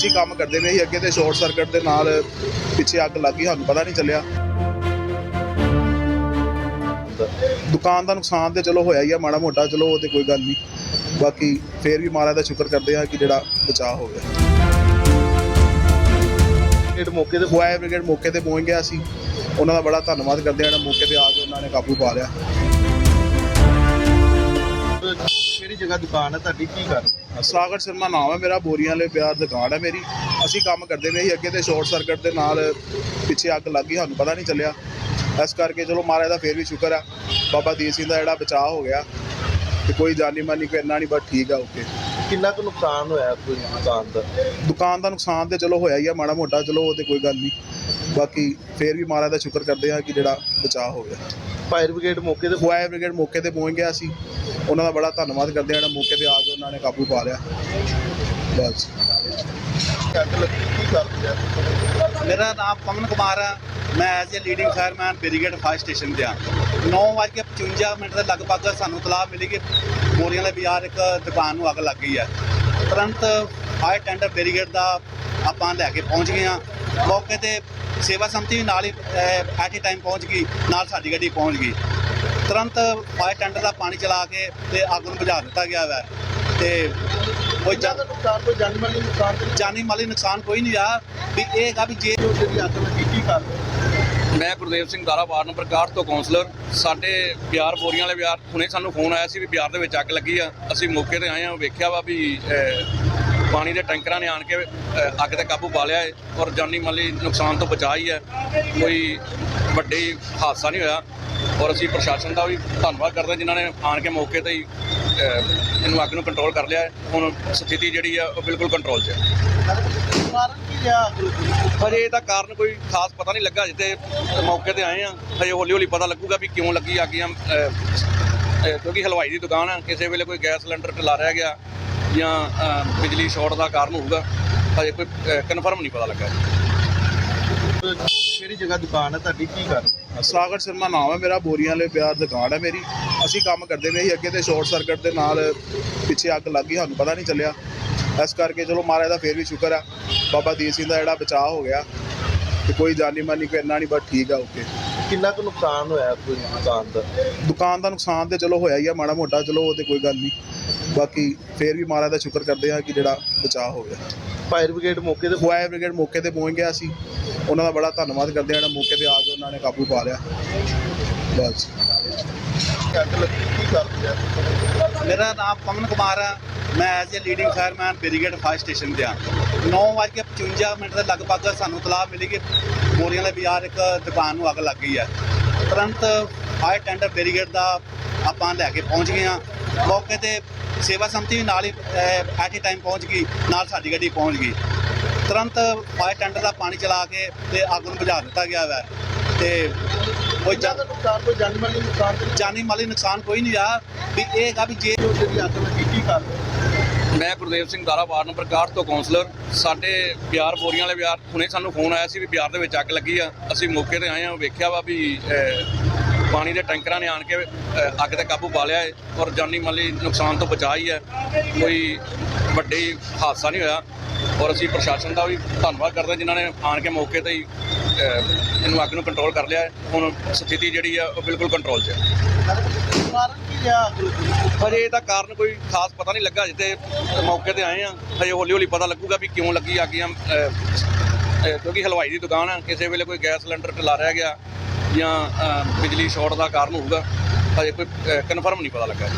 ਅਸੀਂ ਕੰਮ ਕਰਦੇ ਪਏ ਸੀ ਅੱਗੇ ਤੇ ਸ਼ਾਰਟ ਸਰਕਟ ਦੇ ਨਾਲ ਪਿੱਛੇ ਅੱਗ ਲੱਗ ਸਾਨੂੰ ਪਤਾ ਨਹੀਂ ਚੱਲਿਆ। ਦੁਕਾਨ ਦਾ ਨੁਕਸਾਨ ਤੇ ਚਲੋ ਹੋਇਆ ਹੀ ਆ ਮਾੜਾ ਮੋਟਾ ਚਲੋ ਉਹ ਤੇ ਕੋਈ ਗੱਲ ਨਹੀਂ। ਬਾਕੀ ਫੇਰ ਵੀ ਮਹਾਰਾਜ ਦਾ ਸ਼ੁਕਰ ਕਰਦੇ ਆ ਕਿ ਜਿਹੜਾ ਬਚਾਅ ਹੋ ਗਿਆ। ਇਹ ਮੌਕੇ ਤੇ ਫਾਇਰ ਬ੍ਰਿਗੇਡ ਮੌਕੇ ਤੇ ਪਹੁੰਚ ਗਿਆ ਸੀ। ਉਹਨਾਂ ਦਾ ਬੜਾ ਧੰਨਵਾਦ ਕਰਦੇ ਆ ਜਿਹੜਾ ਮੌਕੇ ਤੇ ਆ ਕੇ ਉਹਨਾਂ ਨੇ ਕਾਬੂ ਪਾ ਲਿਆ। ਕਿਹੜੀ ਜਗ੍ਹਾ ਦੁਕਾਨ ਹੈ? ਤੁਹਾਡੀ ਕੀ ਕਰ ਸਾਗਰ ਸ਼ਰਮਾ ਨਾਮ ਹੈ ਮੇਰਾ ਬੋਰੀਆਂ ਵਾਲੇ ਪਿਆਰ ਦੁਕਾਨ ਹੈ ਮੇਰੀ। ਅਸੀਂ ਕੰਮ ਕਰਦੇ ਪਏ ਸੀ ਅੱਗੇ ਤੇ ਸ਼ਾਰਟ ਸਰਕਟ ਦੇ ਨਾਲ ਪਿੱਛੇ ਅੱਗ ਲੱਗ ਗਈ ਸਾਨੂੰ ਪਤਾ ਨਹੀਂ ਚੱਲਿਆ। ਇਸ ਕਰਕੇ ਚਲੋ ਮਹਾਰਾਜ ਦਾ ਫੇਰ ਵੀ ਸ਼ੁਕਰ ਆ। ਬਾਬਾ ਦੀਪ ਸਿੰਘ ਦਾ ਜਿਹੜਾ ਬਚਾਅ ਹੋ ਗਿਆ ਤੇ ਕੋਈ ਜਾਨੀ ਮਾਨੀ ਕੋਈ ਇੰਨਾ ਨਹੀਂ ਬਸ ਠੀਕ ਆ ਓਕੇ ਕਿੰਨਾ ਕੁ ਨੁਕਸਾਨ ਹੋਇਆ ਕੋਈ ਦੁਕਾਨ ਦਾ? ਦੁਕਾਨ ਦਾ ਨੁਕਸਾਨ ਤੇ ਚਲੋ ਹੋਇਆ ਹੀ ਆ ਮਾੜਾ ਮੋਟਾ ਚਲੋ ਉਹ ਤੇ ਕੋਈ ਗੱਲ ਨਹੀਂ। ਬਾਕੀ ਫੇਰ ਵੀ ਮਹਾਰਾਜ ਦਾ ਸ਼ੁਕਰ ਕਰਦੇ ਆ ਕਿ ਜਿਹੜਾ ਬਚਾਅ ਹੋ ਗਿਆ। ਫਾਇਰ ਬ੍ਰਿਗੇਡ ਮੌਕੇ ਤੇ ਫਾਇਰ ਬ੍ਰਿਗੇਡ ਮੌਕੇ ਤੇ ਪਹੁੰਚ ਗਿਆ ਸੀ। ਉਹਨਾਂ ਦਾ ਬੜਾ ਧੰਨਵਾਦ ਕਰਦੇ ਹਾਂ, ਜਿਹੜਾ ਮੌਕੇ ਤੇ ਆ ਕੇ ਉਹਨਾਂ ਨੇ ਕਾਬੂ ਪਾ ਲਿਆ। ਬਸ। ਮੇਰਾ ਨਾਮ ਪਵਨ ਕੁਮਾਰ ਹੈ। ਮੈਂ as a leading fireman brigade fire station ਤੇ ਹਾਂ। 9:55 ਮਿੰਟ ਦੇ ਲਗਭਗ ਸਾਨੂੰ ਤਲਾਹ ਮਿਲੀ ਕਿ ਬੋਰੀਆਂ ਦੇ ਬਾਜ਼ਾਰ ਇੱਕ ਦੁਕਾਨ ਨੂੰ ਅੱਗ ਲੱਗ ਗਈ ਹੈ। ਤੁਰੰਤ ਫਾਇਰ ਟੈਂਡਰ ਬ੍ਰਿਗੇਡ ਦਾ ਆਪਾਂ ਲੈ ਕੇ ਪਹੁੰਚ ਗਏ ਹਾਂ। ਮੌਕੇ ਤੇ ਸੇਵਾ ਸੰਮਤੀ ਨਾਲ ਹੀ ਐਟ ਏ ਟਾਈਮ ਪਹੁੰਚ ਗਈ, ਨਾਲ ਸਾਡੀ ਗੱਡੀ ਪਹੁੰਚ ਗਈ। ਤੁਰੰਤ ਫਾਇਰ ਟੈਂਡਰ ਦਾ ਪਾਣੀ ਚਲਾ ਕੇ ਤੇ ਅੱਗ ਨੂੰ ਬੁਝਾ ਦਿੱਤਾ ਗਿਆ ਹੈ ਤੇ ਕੋਈ ਜਾ- ਕੁ ਨੁਕਸਾਨ ਕੋਈ ਜਾਨੀ ਮਾਲੀ ਨੁਕਸਾਨ ਤੇ ਜਾਨੀ ਮਾਲੀ ਨੁਕਸਾਨ ਕੋਈ ਨਹੀਂ ਆ। ਵੀ ਇਹ ਹੈਗਾ ਵੀ ਜੇ ਨਹੀਂ ਜਿਹੜੀ ਅੱਗ ਲੱਗੀ ਕੀ ਕਰ ਮੈਂ ਗੁਰਦੇਵ ਸਿੰਘ ਦਾਰਾ ਵਾਰਡ ਨੰਬਰ 61 ਤੋਂ ਕਾਉਂਸਲਰ ਸਾਡੇ ਬਿਆਰ ਬੋਰੀਆਂ ਵਾਲੇ ਬਿਆਰ ਹੁਣੇ ਸਾਨੂੰ ਫੋਨ ਆਇਆ ਸੀ ਵੀ ਬਿਆਰ ਦੇ ਵਿੱਚ ਅੱਗ ਲੱਗੀ ਆ। ਅਸੀਂ ਮੌਕੇ ਤੇ ਆਏ ਆ ਵੇਖਿਆ ਵਾ ਵੀ ਪਾਣੀ ਦੇ ਟੈਂਕਰਾਂ ਨੇ ਆਣ ਕੇ ਅੱਗ ਤੇ ਕਾਬੂ ਪਾ ਲਿਆ ਹੈ ਔਰ ਜਾਨੀ ਮਾਲੀ ਨੁਕਸਾਨ ਤੋਂ ਬਚਾ ਹੀ ਹੈ। ਕੋਈ ਵੱਡੇ ਹਾਦਸਾ ਨਹੀਂ ਹੋਇਆ। ਔਰ ਅਸੀਂ ਪ੍ਰਸ਼ਾਸਨ ਦਾ ਵੀ ਧੰਨਵਾਦ ਕਰਦੇ ਹਾਂ ਜਿਨ੍ਹਾਂ ਨੇ ਆਣ ਕੇ ਮੌਕੇ ਤੇ ਹੀ ਇਹਨੂੰ ਅੱਗ ਨੂੰ ਕੰਟਰੋਲ ਕਰ ਲਿਆ ਹੁਣ ਸਥਿਤੀ ਜਿਹੜੀ ਆ, ਉਹ ਬਿਲਕੁਲ ਕੰਟਰੋਲ 'ਚ ਹੈ। ਹਜੇ ਇਹਦਾ ਕਾਰਨ ਕੋਈ ਖਾਸ ਪਤਾ ਨਹੀਂ ਲੱਗਾ ਜਿੱਤੇ ਮੌਕੇ ਤੇ ਆਏ ਆ ਹਜੇ ਹੌਲੀ ਹੌਲੀ ਪਤਾ ਲੱਗੂਗਾ ਵੀ ਕਿਉਂ ਲੱਗੀ ਅੱਗ ਜਾਂ ਕਿਉਂਕਿ ਹਲਵਾਈ ਦੀ ਦੁਕਾਨ ਆ, ਕਿਸੇ ਵੇਲੇ ਕੋਈ ਗੈਸ ਸਿਲੰਡਰ ਢਿਲਾ ਰਿਹਾ ਗਿਆ ਜਾਂ ਬਿਜਲੀ ਸ਼ਾਰਟ ਦਾ ਕਾਰਨ ਹੋਊਗਾ, ਹਜੇ ਕੋਈ ਕਨਫਰਮ ਨਹੀਂ ਪਤਾ ਲੱਗਾ। ਕਿਹੜੀ ਜਗ੍ਹਾ ਦੁਕਾਨ ਹੈ ਤੁਹਾਡੀ? ਕੀ ਕਰ ਸਾਗਰ ਸ਼ਰਮਾ ਨਾਮ ਹੈ ਮੇਰਾ ਬੋਰੀਆਂ ਵਾਲੇ ਪਿਆਰ ਦੁਕਾਨ ਹੈ ਮੇਰੀ। ਅਸੀਂ ਕੰਮ ਕਰਦੇ ਪਏ ਸੀ ਅੱਗੇ ਤੇ ਸ਼ਾਰਟ ਸਰਕਟ ਦੇ ਨਾਲ ਪਿੱਛੇ ਅੱਗ ਲੱਗ ਗਈ ਸਾਨੂੰ ਪਤਾ ਨਹੀਂ ਚੱਲਿਆ। ਇਸ ਕਰਕੇ ਚਲੋ ਮਹਾਰਾਜ ਦਾ ਫੇਰ ਵੀ ਸ਼ੁਕਰ ਆ। ਬਾਬਾ ਦੀਪ ਸਿੰਘ ਦਾ ਜਿਹੜਾ ਬਚਾਅ ਹੋ ਗਿਆ ਤੇ ਕੋਈ ਜਾਨੀ ਮਾਨੀ ਕੋਈ ਇੰਨਾ ਨਹੀਂ ਬਸ ਠੀਕ ਆ ਓਕੇ ਕਿੰਨਾ ਕੁ ਨੁਕਸਾਨ ਹੋਇਆ ਕੋਈ ਦੁਕਾਨ ਦਾ? ਦੁਕਾਨ ਦਾ ਨੁਕਸਾਨ ਤੇ ਚਲੋ ਹੋਇਆ ਹੀ ਆ ਮਾੜਾ ਮੋਟਾ ਚਲੋ ਉਹ ਤੇ ਕੋਈ ਗੱਲ ਨਹੀਂ। ਬਾਕੀ ਫੇਰ ਵੀ ਮਹਾਰਾਜ ਦਾ ਸ਼ੁਕਰ ਕਰਦੇ ਆ ਕਿ ਜਿਹੜਾ ਬਚਾਅ ਹੋ ਗਿਆ। ਫਾਇਰ ਬ੍ਰਿਗੇਡ ਮੌਕੇ ਤੇ ਫਾਇਰ ਬ੍ਰਿਗੇਡ ਮੌਕੇ ਤੇ ਪਹੁੰਚ ਗਿਆ ਸੀ। ਉਹਨਾਂ ਦਾ ਬੜਾ ਧੰਨਵਾਦ ਕਰਦੇ ਹਾਂ, ਜਿਹੜਾ ਮੌਕੇ ਤੇ ਆ ਕੇ ਉਹਨਾਂ ਨੇ ਕਾਬੂ ਪਾ ਲਿਆ। ਬਸ। ਮੇਰਾ ਨਾਮ ਪਵਨ ਕੁਮਾਰ ਹੈ। ਮੈਂ as a leading fireman brigade fire station ਤੇ ਹਾਂ। 9:55 ਮਿੰਟ ਦੇ ਲਗਭਗ ਸਾਨੂੰ ਤਲਾਹ ਮਿਲੀ ਕਿ ਬੋਰੀਆਂ ਵਾਲੇ ਬਾਜ਼ਾਰ ਇੱਕ ਦੁਕਾਨ ਨੂੰ ਅੱਗ ਲੱਗ ਗਈ ਹੈ। ਤੁਰੰਤ ਫਾਇਰ ਟੈਂਡਰ ਬ੍ਰਿਗੇਡ ਦਾ ਆਪਾਂ ਲੈ ਕੇ ਪਹੁੰਚ ਗਏ ਹਾਂ। ਮੌਕੇ ਤੇ ਸੇਵਾ ਸੰਮਤੀ ਵੀ ਨਾਲ ਹੀ ਐਟ ਏ ਟਾਈਮ ਪਹੁੰਚ ਗਈ, ਨਾਲ ਸਾਡੀ ਗੱਡੀ ਪਹੁੰਚ ਗਈ। ਤੁਰੰਤ ਫਾਇਰ ਟੈਂਡਰ ਦਾ ਪਾਣੀ ਚਲਾ ਕੇ ਤੇ ਅੱਗ ਨੂੰ ਬੁਝਾ ਦਿੱਤਾ ਗਿਆ ਹੈ ਤੇ ਕੋਈ ਕਿੰਨਾ ਜਾ- ਕੁ ਨੁਕਸਾਨ ਕੋਈ ਜਾਨੀ ਮਾਲੀ ਨੁਕਸਾਨ ਤੇ ਜਾਨੀ ਮਾਲੀ ਨੁਕਸਾਨ ਕੋਈ ਨਹੀਂ ਆ। ਵੀ ਇਹ ਹੈਗਾ ਵੀ ਜੇ ਜਿਹੜੀ ਅੱਗ ਲੱਗੀ ਕੀ ਕਰ ਮੈਂ ਗੁਰਦੇਵ ਸਿੰਘ ਦਾਰਾ ਵਾਰਡ ਨੰਬਰ 61 ਤੋਂ ਕਾਉਂਸਲਰ ਸਾਡੇ ਬਿਆਰ ਬੋਰੀਆਂ ਵਾਲੇ ਬਿਆਰ ਹੁਣੇ ਸਾਨੂੰ ਫੋਨ ਆਇਆ ਸੀ ਵੀ ਬਿਆਰ ਦੇ ਵਿੱਚ ਅੱਗ ਲੱਗੀ ਆ। ਅਸੀਂ ਮੌਕੇ ਤੇ ਆਏ ਆ ਵੇਖਿਆ ਵਾ ਵੀ ਪਾਣੀ ਦੇ ਟੈਂਕਰਾਂ ਨੇ ਆਣ ਕੇ ਅੱਗ ਤੇ ਕਾਬੂ ਪਾ ਲਿਆ ਹੈ ਔਰ ਜਾਨੀ ਮਾਲੀ ਨੁਕਸਾਨ ਤੋਂ ਬਚਾ ਹੀ ਹੈ। ਕੋਈ ਵੱਡੇ ਹਾਦਸਾ ਨਹੀਂ ਹੋਇਆ। ਔਰ ਅਸੀਂ ਪ੍ਰਸ਼ਾਸਨ ਦਾ ਵੀ ਧੰਨਵਾਦ ਕਰਦੇ ਹਾਂ ਜਿਨ੍ਹਾਂ ਨੇ ਆਣ ਕੇ ਮੌਕੇ ਤੇ ਹੀ ਇਹਨੂੰ ਅੱਗ ਨੂੰ ਕੰਟਰੋਲ ਕਰ ਲਿਆ ਹੁਣ ਸਥਿਤੀ ਜਿਹੜੀ ਆ, ਉਹ ਬਿਲਕੁਲ ਕੰਟਰੋਲ 'ਚ ਹੈ। ਹਜੇ ਇਹਦਾ ਕਾਰਨ ਕੋਈ ਖਾਸ ਪਤਾ ਨਹੀਂ ਲੱਗਾ ਜਿੱਤੇ ਮੌਕੇ ਤੇ ਆਏ ਆ ਹਜੇ ਹੌਲੀ ਹੌਲੀ ਪਤਾ ਲੱਗੂਗਾ ਵੀ ਕਿਉਂ ਲੱਗੀ ਅੱਗ ਜਾਂ ਕਿਉਂਕਿ ਹਲਵਾਈ ਦੀ ਦੁਕਾਨ ਆ, ਕਿਸੇ ਵੇਲੇ ਕੋਈ ਗੈਸ ਸਿਲੰਡਰ ਢਿਲਾ ਰਹਿ ਗਿਆ ਜਾਂ ਬਿਜਲੀ ਸ਼ਾਰਟ ਦਾ ਕਾਰਨ ਹੋਊਗਾ, ਹਜੇ ਕੋਈ ਕਨਫਰਮ ਨਹੀਂ ਪਤਾ ਲੱਗਾ।